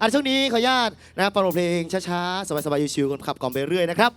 อันช่วงนี้ขออนุญาตนะครับฟังเพลงช้าๆ สบายๆชิวๆกันขับกล่อมไปเรื่อยนะครับ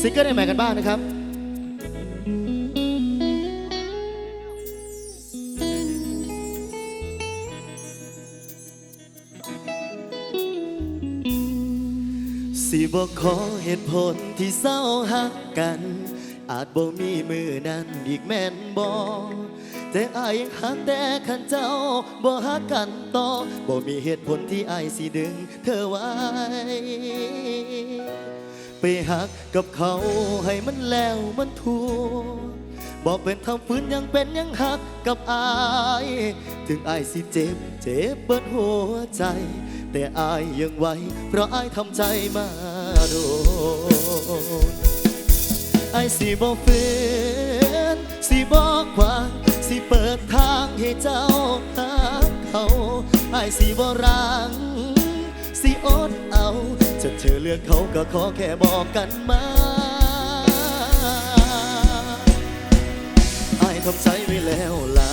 ซิงเกิลใหม่กันบ้างนะครับ บอกขอเหตุผลที่เศร้าหักกัน อาจบ่มีมือนั้นอีกแม่นบ่แต่อายยังหักแต่ขันเจ้าบ่หักกันต่อบ่มีเหตุผลที่อายสิดึง เธอไว้ ไปหักกับเขาให้มันแล้วมันทัวบอกเป็นทำฟื้นยังเป็นยังหักกับอาย ถึงอายสิเจ็บ เจ็บเบิดหัวใจ แต่อายยังไหวเพราะอายทำใจมา โดนอายสิบอกฝืนสิบอกขวางสิเปิดทางให้เจ้าหาเขาไอายสิบอกรัง สิอดเอาจะเธอเลือกเขาก็ขอแค่บอกกันมาไอายทำใจไว้แล้วล่ะ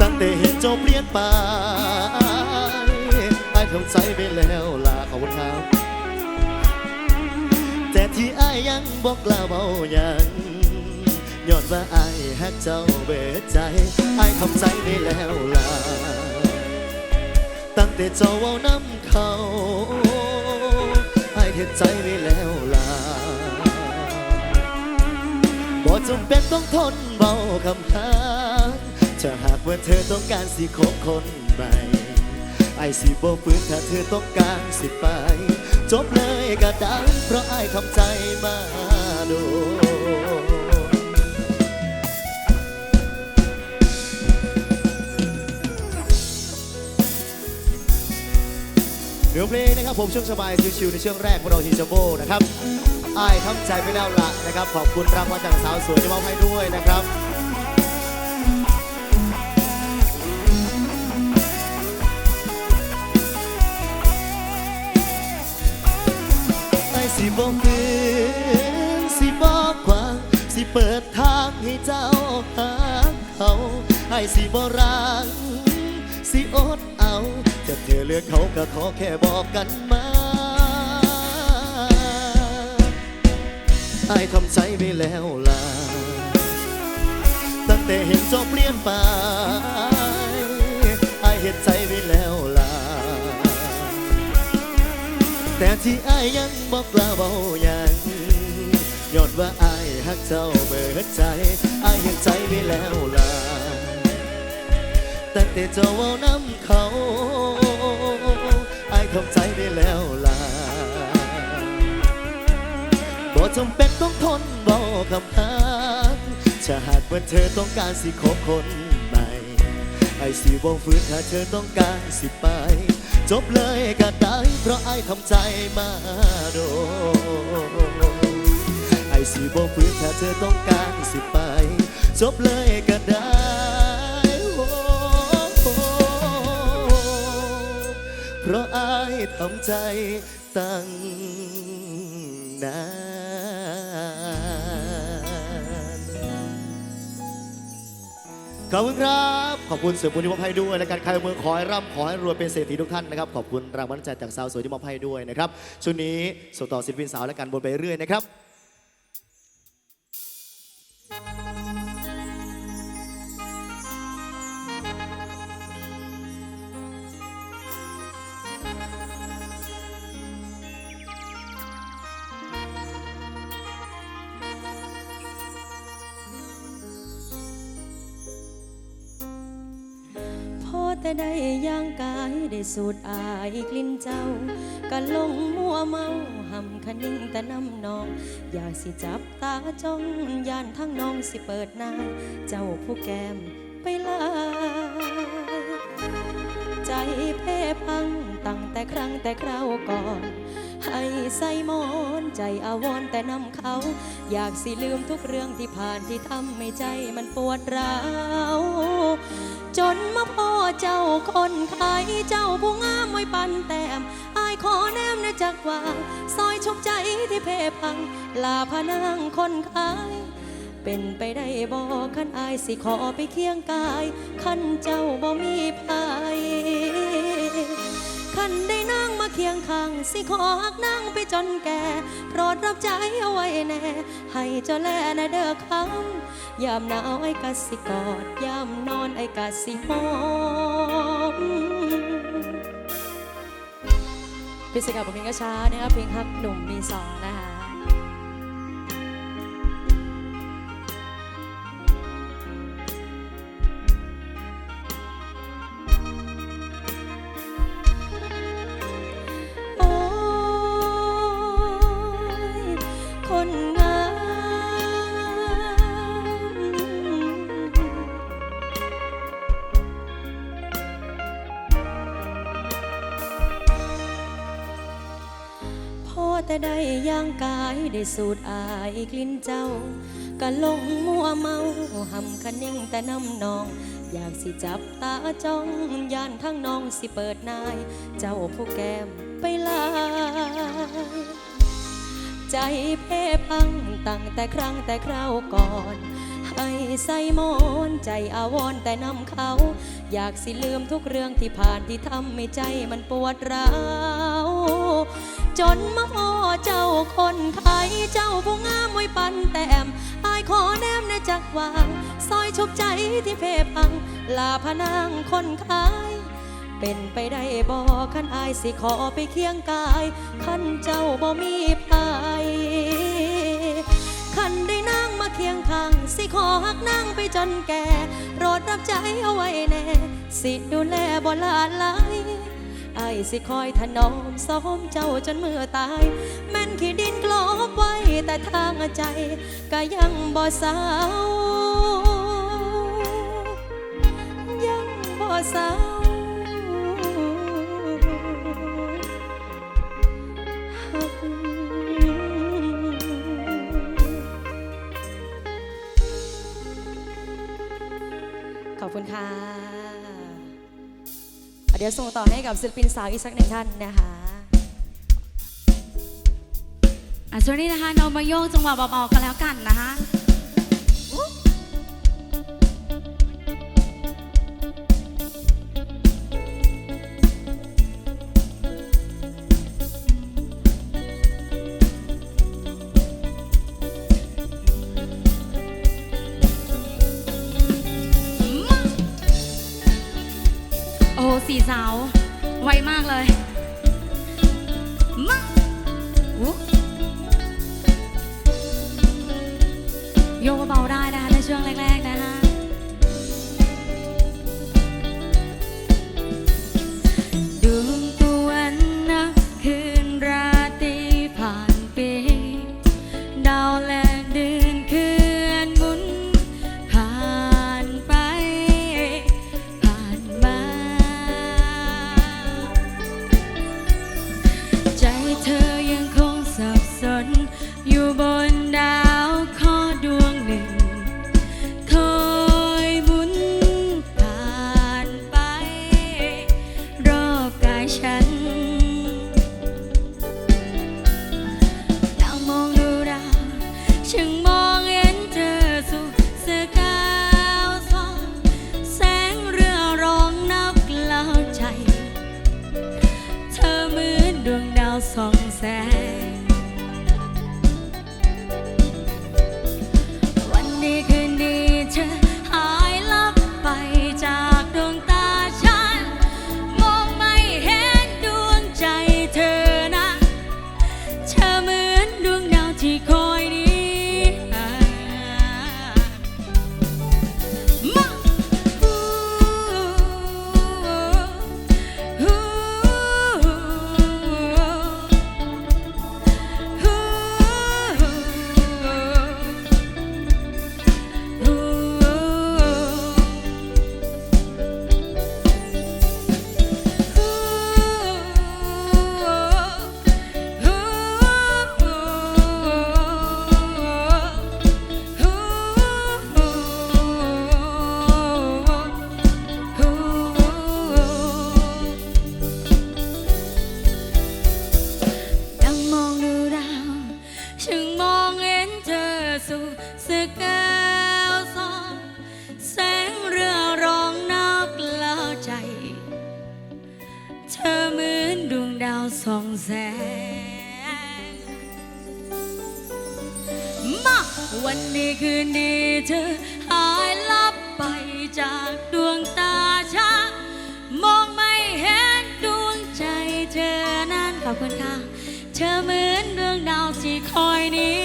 ตั้งแต่เห็นเจ้าเปลี่ยนไป ทำใจไว้แล้วล่ะขอบคุณครับแต่ที่อายยังบอกกล่าวเบายังย้อนว่าอายฮักเจ้าเบิดใจอายทำใจไว้แล้วล่ะตั้งแต่เจ้าเว้าน้ำเขาให้เห็นใจไว้แล้วล่ะบ่จำเป็นต้องทนเบาคำหาจะหากว่าเธอต้องการสิคบคนใหม่ ไอสิบ่ฝืนถ้าเธอต้องการสิไป จบเลยก็ได้เพราะไอทำใจมาโดนเดี๋ยวเพลงนะครับผมช่วงสบายชิวๆในช่วงแรกของเราฮีจัมโบนะครับไอ้ทำใจไปแล้วละนะครับ ขอบคุณรางวัลจากสาวสวยที่มอบให้ด้วยนะครับ บอกคืนสิบอกขวาสิเปิดทางให้เจ้าหาเขาไอ้สิบรังสิอดเอาจะเธอเลือกเขาก็ขอแค่บอกกันมาไอ้ทำใจไปแล้วล่ะตั้งแต่เห็นเจอเปลี่ยนไปไอ้เห็นใจ แต่ที่ไอ้ายยังบอกกล้าเบาอย่างย้อนว่าไอ้ายฮักเจ้าเบิดใจไอ้ายเห็นใจไปแล้วล่ะแต่เจ้าเว้าน้ำเขาไอ้ายเข้าใจได้แล้วล่ะบ่จำเป็นต้องทนเบาคำหาถ้าหากว่าเธอต้องการสิคบคนใหม่ไอ้สิบ่ฝืนถ้าเธอต้องการสิไป จบเลยก็ได้เพราะไอ้ทำใจมาโดนไอ้สิบ่ฝืนถ้าเธอต้องการสิไป จบเลยก็ได้โอ้โอ้เพราะไอ้ทำใจตั้งนาน ขอบคุณครับ ขอบคุณสือบุญที่มอบให้ด้วยและการใครเมืองขอให้ร่ำขอให้รวยเป็นเศรษฐีทุกท่านนะครับ ขอบคุณรางวัลน้ำใจจากสาวสวยที่มอบให้ด้วยนะครับช่วงนี้ส่งต่อศิลปินสาวและการบนไปเรื่อยนะครับ ได้สูดอายกลิ่นเจ้าก็ลงมัวเมาหำคันิ่งแต่น้ำนอง อยากสิจับตาจ้องยานทั้งน้องสิเปิดหน้า เจ้าผู้แก้มไปลายใจเพ่พังตั้งแต่ครั้งแต่คราวก่อนให้ใส่มอนใจอาวรแต่นำเขา อยากสิลืมทุกเรื่องที่ผ่านที่ทำให้ใจมันปวดร้าว จนมาพ่อเจ้าคนขายเจ้าผู้งามไว้ปันแต้มอายขอแนมนะจักว่าซอยชุบใจที่เพพัง ลาพนางคนขาย เป็นไปได้บ่ขันอายสิขอไปเคียงกายขันเจ้าบ่มีภัย ขันได้นั่งมาเคียงข้างสิขอหักนั่งไปจนแก่โปรดรับใจเอาไว้แน่ ให้เจ้าแลนะเด้อคำยามหนาวไอ้กะสิกอดยามนอนไอ้กะสิหอมพิเศษกับเพลงกระช้านะครับเพลงฮักหนุ่มมีสองนะคะ แต่ได้ย่างกายได้สูดอายกลิ่นเจ้าก็ลงมัวเมาหำคันนิ่งแต่น้ำนอง อยากสิจับตาจ้องย่านทั้งน้องสิเปิดนาย เจ้าผู้แก้มไปลาย ใจเพ่พังตั้งแต่ครั้งแต่คราวก่อนให้ใส่มอนใจอาวรแต่นำเขา อยากสิลืมทุกเรื่องที่ผ่านที่ทำให้ใจมันปวดร้าว จนมาพ่อเจ้าคนไทยเจ้าผู้งามไว้ปันแต้มอายขอแนมในจักวางซอยชุบใจที่เพพัง ลาพนางคนขาย เป็นไปได้บ่ขันอายสิขอไปเคียงกายขันเจ้าบ่มีภัยขันได้นั่งมาเคียงข้าง สิขอหักนั่งไปจนแก่โปรดรับใจเอาไว้แน่ สิดูแลบ่ลาลาย อ้ายสิคอยถนอมซ้อมเจ้าจนเมื่อตาย แม่นขี้ดินกลอบไว้แต่ทางใจ ก็ยังบ่เศร้ายังบ่เศร้าขอบคุณค่ะ เดี๋ยวส่งต่อให้กับศิลปินสาวอีกสักหนึ่งท่านนะคะอะช่วงนี้นะคะเรามาโยกจังหวะเบาๆกันแล้วกันนะคะ สาว ไวมากเลย มาโยกเบาได้นะคะในช่วงแรก สู่สกาวสองแสงเรือรองนอกเล่าใจ เธอเหมือนดวงดาวส่องแสง มาวันนี้คืนดีเธอหายลับไปจากดวงตาฉันมองไม่เห็นดวงใจเธอนั้นขอบคุณค่ะ เธอเหมือนดวงดาวที่คอยนี้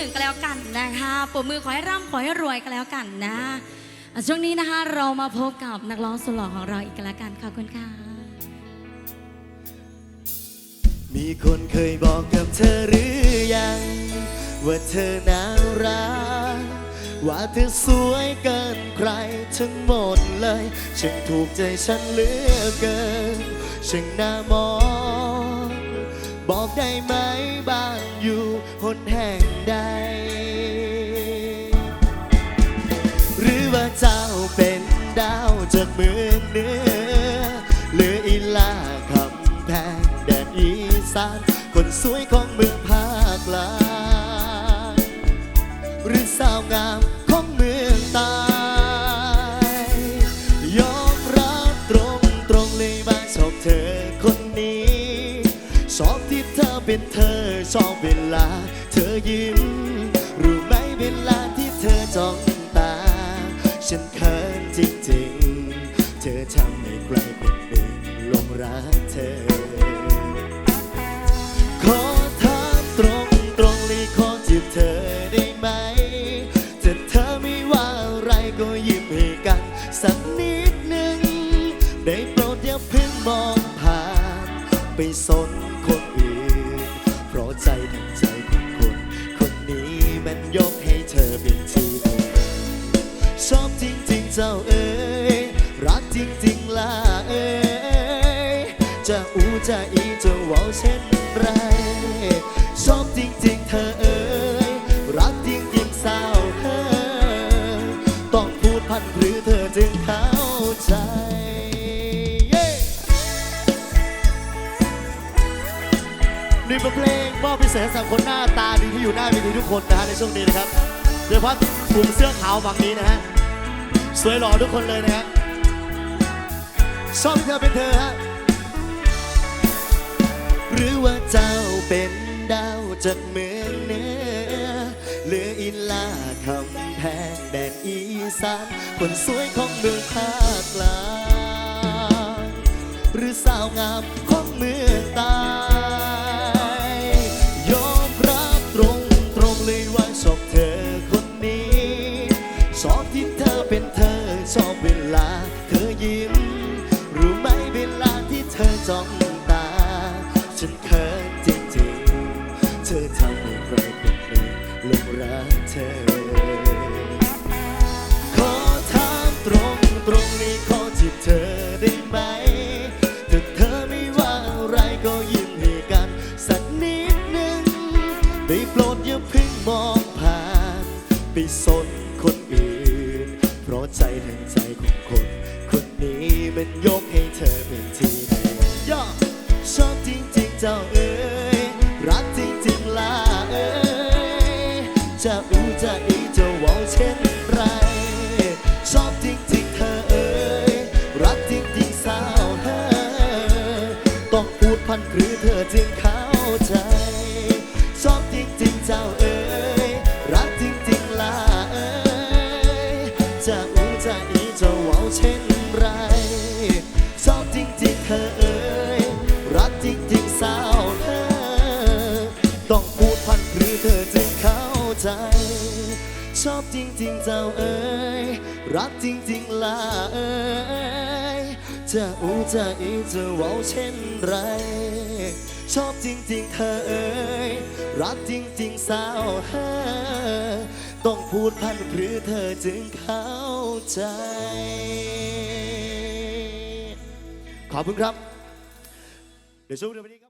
นึ่งก็แล้วกันนะคะปรบมือขอให้ร่ำขอให้รวยก็แล้วกันนะอะช่วงนี้นะคะเรามาพบกับนักร้องสุดหล่อของเราอีกก็แล้วกันขอบคุณค่ะ มีคนเคยบอกกับเธอหรือยัง ว่าเธอน่ารักว่าเธอสวยเกินใครทั้งหมดเลยฉันถูกใจฉันเหลือเกินช่างน่ามอง บอกได้ไหมบ้าง อยู่หนแห่งใด หรือว่าเจ้าเป็นดาวจากเมืองเหนือ หรืออีลาคำแพงแดนอีสานคนสวยของเมืองภาคกลางหรือสาวงามของเมืองตา เป็นเธอชอบเวลา เธอยิ้ม รู้ไหมเวลาที่เธอจ้องตา ฉันเขินจริงๆ เธอทำให้ใครคนหนึ่งลงรักเธอ เช่นไร ชอบจริงๆเธอเอ๋ยรักจริงๆสาวเฮ้ยต้องพูดพันหรือเธอจึงเข้าใจนี่เป็นเพลงมอบพิเศษสำหรับคนหน้าตาดีที่อยู่หน้าเวทีทุกคนนะฮะในช่วงนี้นะครับโดยเฉพาะกลุ่มเสื้อขาวฝั่งนี้นะฮะสวยหล่อทุกคนเลยนะฮะชอบที่เธอเป็นเธอฮะ รือว่าเจ้าเป็นดาวจากเมืองเหนือหรืออินลาคำแพงแดนอีสานคนสวยของเมืองภาคกลางหรือสาวงามของเมืองใตายอมรับตรงตรงเลยว่าชอบเธอคนนี้ชอบที่เธอเป็นเธอชอบเวลาเธอยิ้มรู้ไหมเวลาที่เธอจ้อง ตาฉันเคินจริงๆเธอทำ รักจริงๆล่ะเอ้ยจะอูจะอีจะวองเช่นไร ชอบจริงๆเธอเอ้ยรักจริงๆสาวเธอต้องพูดพันหรือเธอจึงค่ะ เธอจึงเข้าใจ ชอบจริงๆเจ้าเอ๋ยรักจริงๆล่ะเอ๋ยจะอูจะอีจะว้าเช่นไร ชอบจริงๆเธอเอ๋ยรักจริงๆสาวเธอต้องพูดพันหรือเธอจึงเข้าใจ ขอบคุณครับ เดี๋ยวช่วงเดือนวันนี้ครับ